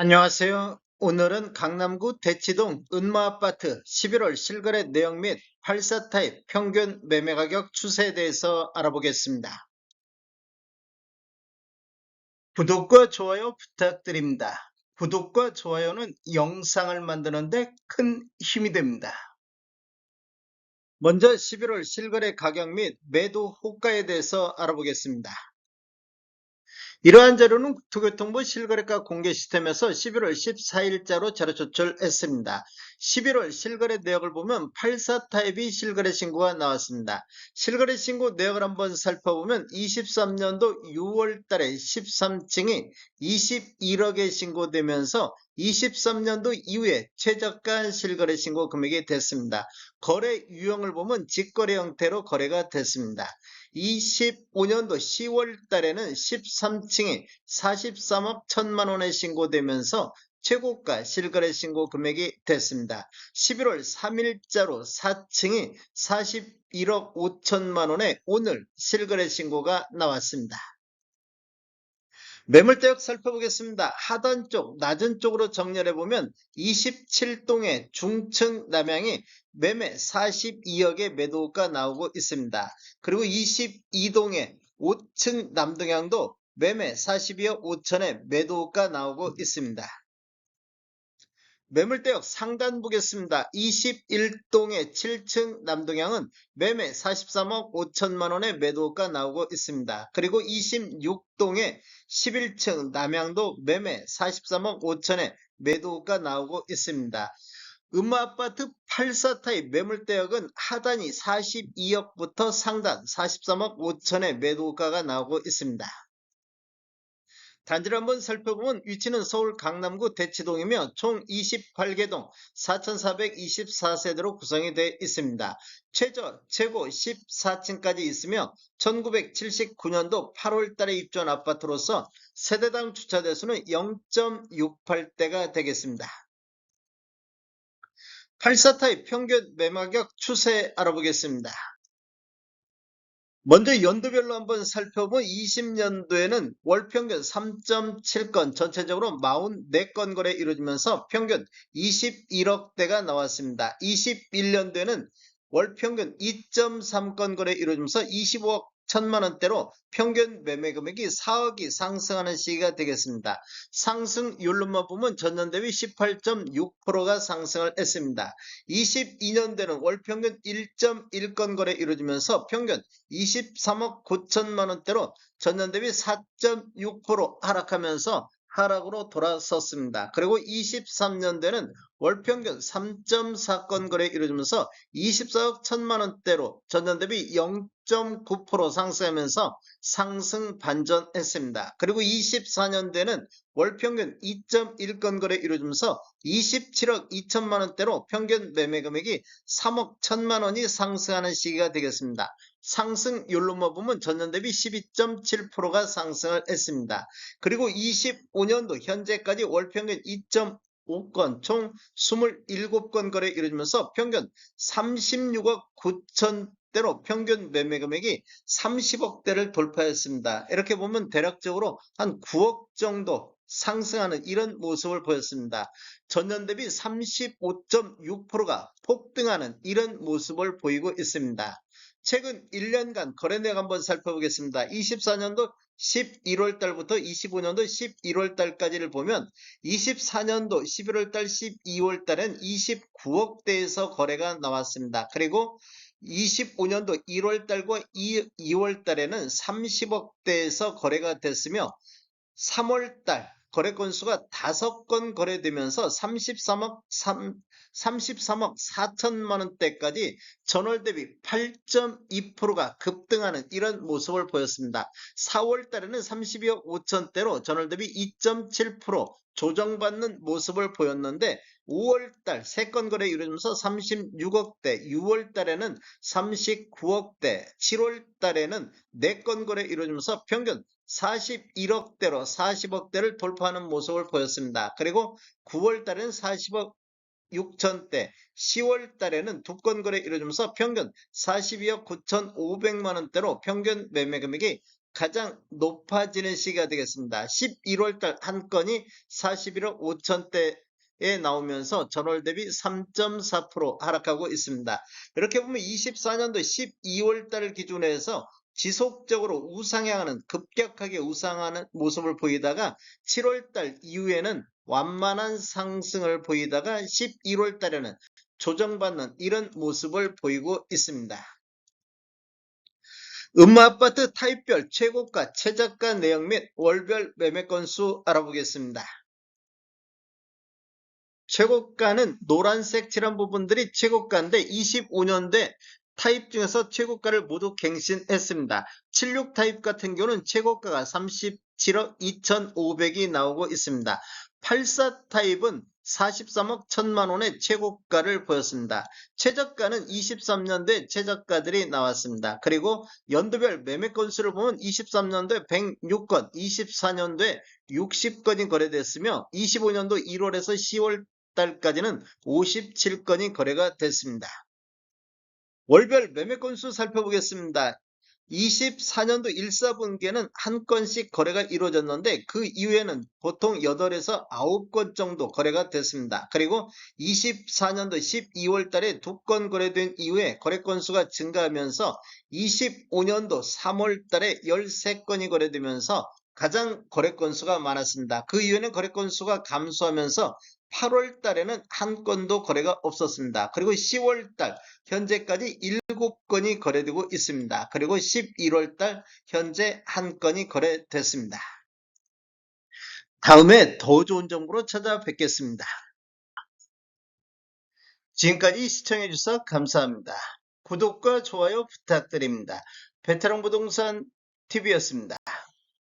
안녕하세요. 오늘은 강남구 대치동 은마아파트 11월 실거래 내용 및 84타입 평균 매매 가격 추세에 대해서 알아보겠습니다. 구독과 좋아요 부탁드립니다. 구독과 좋아요는 영상을 만드는데 큰 힘이 됩니다. 먼저 11월 실거래 가격 및 매도 호가에 대해서 알아보겠습니다. 이러한 자료는 국토교통부 실거래가 공개 시스템에서 11월 14일자로 자료 조출했습니다. 11월 실거래 내역을 보면 84 타입이 실거래 신고가 나왔습니다. 실거래 신고 내역을 한번 살펴보면 23년도 6월 달에 13층이 21억에 신고되면서 23년도 이후에 최저가 실거래 신고 금액이 됐습니다. 거래 유형을 보면 직거래 형태로 거래가 됐습니다. 25년도 10월 달에는 13층이 43억 1천만 원에 신고되면서 최고가 실거래 신고 금액이 됐습니다. 11월 3일자로 4층이 41억 5천만 원에 오늘 실거래 신고가 나왔습니다. 매물대역 살펴보겠습니다. 하단 쪽, 낮은 쪽으로 정렬해 보면 27동의 중층 남향이 매매 42억의 매도가 나오고 있습니다. 그리고 22동의 5층 남동향도 매매 42억 5천에 매도가 나오고 있습니다. 매물대역 상단 보겠습니다. 21동의 7층 남동향은 매매 43억 5천만 원의 매도가 나오고 있습니다. 그리고 26동의 11층 남향도 매매 43억 5천에 매도가 나오고 있습니다. 음마아파트 84타입 매물대역은 하단이 42억부터 상단 43억 5천의 매도가가 나오고 있습니다. 단지를 한번 살펴보면 위치는 서울 강남구 대치동이며 총 28개동 4,424세대로 구성이 되어 있습니다. 최저 최고 14층까지 있으며 1979년도 8월 달에 입주한 아파트로서 세대당 주차 대수는 0.68대가 되겠습니다. 84타입 평균 매매가격 추세 알아보겠습니다. 먼저 연도별로 한번 살펴보면 20년도에는 월 평균 3.7건 전체적으로 44건 거래 이루어지면서 평균 21억대가 나왔습니다. 21년도에는 월 평균 2.3건 거래 이루어지면서 25억 천만 원대로 평균 매매 금액이 4억이 상승하는 시기가 되겠습니다. 상승률로만 보면 전년 대비 18.6%가 상승을 했습니다. 22년대는 월 평균 1.1건 거래 이루어지면서 평균 23억 9천만 원대로 전년 대비 4.6% 하락하면서 하락으로 돌아섰습니다. 그리고 23년대는 월 평균 3.4건 거래 이루어지면서 24억 1천만 원대로 전년 대비 0.9% 상승하면서 상승 반전했습니다. 그리고 24년대는 월 평균 2.1건 거래 이루어지면서 27억 2천만 원대로 평균 매매 금액이 3억 1천만 원이 상승하는 시기가 되겠습니다. 상승률로만 보면 전년 대비 12.7%가 상승을 했습니다. 그리고 25년도 현재까지 월 평균 2.5건 총 27건 거래 이루어지면서 평균 36억 9천 대로 평균 매매 금액이 30억대를 돌파했습니다. 이렇게 보면 대략적으로 한 9억 정도 상승하는 이런 모습을 보였습니다. 전년 대비 35.6%가 폭등하는 이런 모습을 보이고 있습니다. 최근 1년간 거래내역 한번 살펴보겠습니다. 24년도 11월 달부터 25년도 11월 달까지를 보면 24년도 11월 달 12월 달엔 29억대에서 거래가 나왔습니다. 그리고 25년도 1월 달과 2, 2월 달에는 30억대에서 거래가 됐으며 3월 달 거래 건수가 5건 거래되면서 33억 3, 33억 4천만 원대까지 전월 대비 8.2%가 급등하는 이런 모습을 보였습니다. 4월 달에는 32억 5천대로 전월 대비 2.7% 조정받는 모습을 보였는데 5월 달 3건 거래 이루어지면서 36억대, 6월 달에는 39억대, 7월 달에는 4건 거래 이루어지면서 평균 41억대로 40억대를 돌파하는 모습을 보였습니다. 그리고 9월 달에는 40억 6천대, 10월 달에는 두 건 거래 이루어지면서 평균 42억 9천5백만 원대로 평균 매매 금액이 가장 높아지는 시기가 되겠습니다. 11월 달 한 건이 41억 5천대 에 나오면서 전월 대비 3.4% 하락하고 있습니다. 이렇게 보면 24년도 12월 달을 기준으로 해서 지속적으로 우상향하는 급격하게 우상하는 모습을 보이다가 7월 달 이후에는 완만한 상승을 보이다가 11월 달에는 조정받는 이런 모습을 보이고 있습니다. 음마아파트 타입별 최고가, 최저가 내용 및 월별 매매 건수 알아보겠습니다. 최고가는 노란색 칠한 부분들이 최고가인데 25년대 타입 중에서 최고가를 모두 갱신했습니다. 76 타입 같은 경우는 최고가가 37억 2,500이 나오고 있습니다. 84 타입은 43억 1천만 원의 최고가를 보였습니다. 최저가는 23년도에 최저가들이 나왔습니다. 그리고 연도별 매매 건수를 보면 23년도에 106건, 24년도에 60건이 거래됐으며 25년도 1월에서 10월 달까지는 57건이 거래가 됐습니다. 월별 매매 건수 살펴보겠습니다. 24년도 1사분기에는 한 건씩 거래가 이루어졌는데 그 이후에는 보통 8에서 9건 정도 거래가 됐습니다. 그리고 24년도 12월 달에 두건 거래된 이후에 거래 건수가 증가하면서 25년도 3월 달에 13건이 거래되면서 가장 거래 건수가 많았습니다. 그 이후에는 거래 건수가 감소하면서 8월 달에는 한 건도 거래가 없었습니다. 그리고 10월 달 현재까지 7건이 거래되고 있습니다. 그리고 11월 달 현재 한 건이 거래됐습니다. 다음에 더 좋은 정보로 찾아뵙겠습니다. 지금까지 시청해주셔서 감사합니다. 구독과 좋아요 부탁드립니다. 베테랑 부동산 TV였습니다.